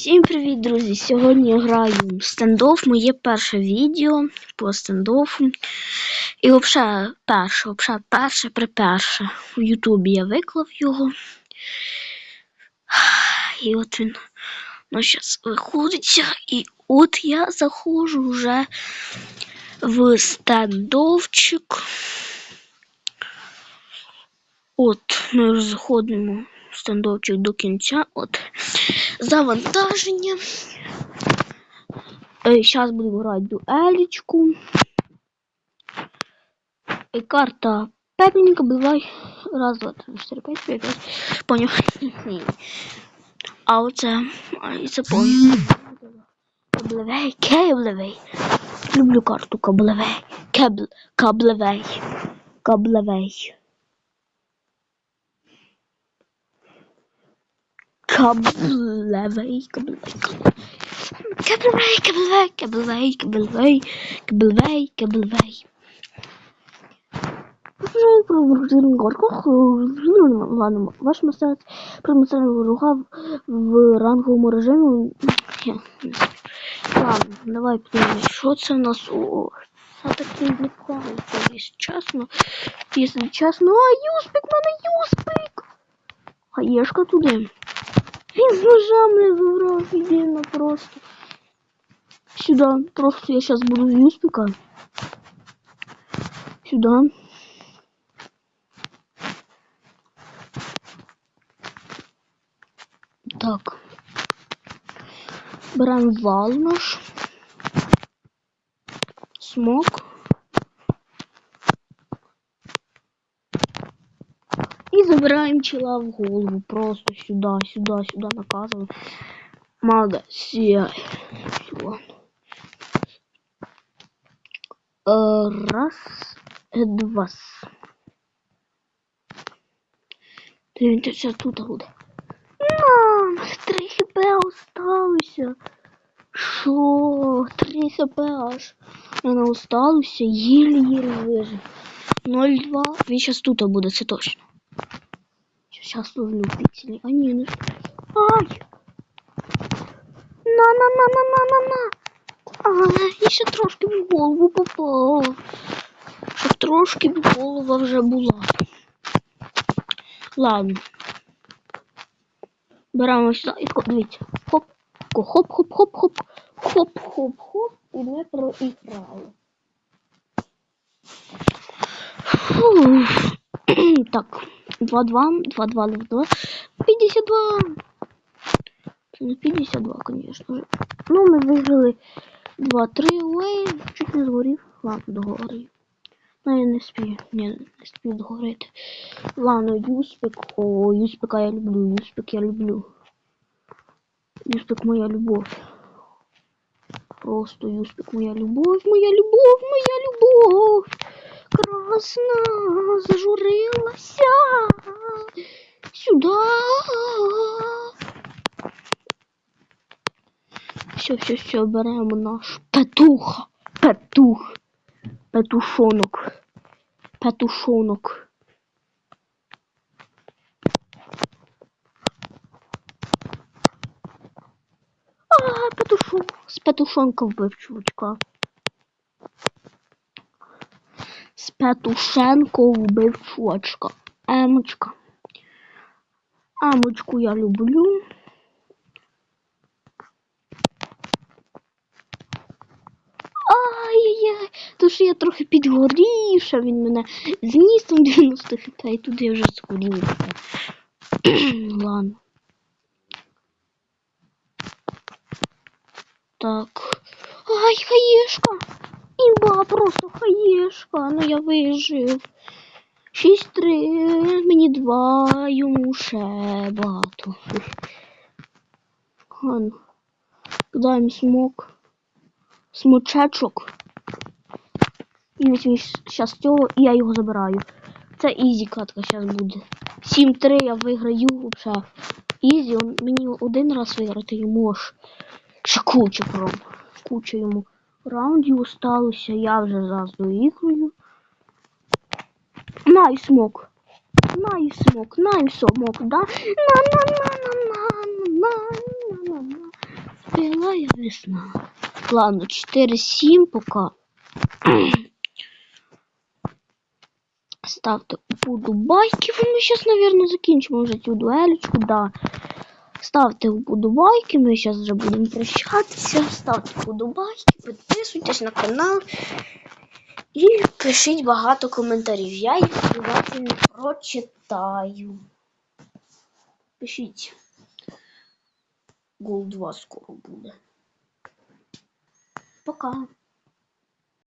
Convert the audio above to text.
Всім привіт, друзі! Сьогодні я граю в стендоф. Моє перше відео по стендофу. І взагалі перше, взагалі перше приперше. В Ютубі я виклав його. І от він ну, зараз виходить. І от я заходжу вже в стендовчик. От, ми вже заходимо стендовчик до кінця. От завантаження. Зараз буду грати дуелечку. І карта Пепельника, бывай. Раз, два, три, чотири, п'ять, п'ять, п'ять. Поняв. А оце, і це. Каблевей, кеблевей. Люблю карту каблевей. Кебл, каблевей. Каблевей. Каблевий, каблевий, каблевий, каблевий, каблевий, каблевий, каблевий, каблевий. Ладно, ваш мастер промастерив рука в ранговому режимі. Ладно, давай подивимось, що це у нас о. таки такий неплавно, якщо чесно. Якщо чесно, а юспик, мене юспик! А єшка туди. Він з ножами забрав, ідеально просто. Сюда, просто я сейчас буду юспика. Сюда. Так. Берем наш. Смок. И забираем чела в голову. Просто сюда, сюда, сюда наказываем. Мага, сияй. Всё. Е, Раз, е, два. Дивіться, тут буде. Мам, три хп осталося. Шо? Три хп аж. Мене осталося, єлі-єлі вижив. 0,2. Він зараз тут буде, це точно. Сейчас ловлю пиксели. А не. Ай! На-на-на-на-на-на-на! Ай, ще трошки в голову попал. Щоб трошки в голову вже була. Ладно. Беремо сюди і тако, дивіться. Хоп, хоп-хоп-хоп-хоп, хоп-хоп-хоп, і ми проіграли. Так. 2-2, 2-2, 2 52. Це не 52, конечно же. Ну, ми виграли 2-3, ой, чуть не згорів. Ладно, догорів. Ну, я не спію, ні, не спію догорити. Ладно, Юспик, о, Юспика я люблю, Юспик я люблю. Юспик моя любов. Просто Юспик моя любов, моя любов, моя любов. Красна зажурилася. Сюда. Все, все, все, беремо наш петух. Петух. Петушонок. Петушонок. А, петушон. З петушонка вбив чувачка. З Петушенко вбив чувачка. Емочка. Емочку я люблю. Ай-яй-яй, то що я трохи підгорівша, він мене зніс там 90 хп, і туди я вже згорів. Ладно. Так. Ай, хаєшка! Імба, просто хаєшка, ну я вижив. 6-3, мені 2, йому ще багато. Ладно. Кидаємо смок. Смочечок. І ось зараз цього, і я його забираю. Це ізі катка зараз буде. 7-3 я виграю взагалі. Ізі, мені один раз виграти йому аж ще куча прям. Куча йому раундів осталося, я вже зараз доіграю. На і смок. На і смок, на смок, да? На на на на на на на на на была, я не знаю. Ладно, 4-7 пока. Ставте вподобайки. Ми зараз, наверное, закінчимо вже цю дуелечку, да. Ставте вподобайки, ми зараз вже будемо прощатися. Ставте вподобайки, підписуйтесь на канал і пишіть багато коментарів. Я їх обов'язково прочитаю. Пишіть. Гол 2 скоро буде. Пока.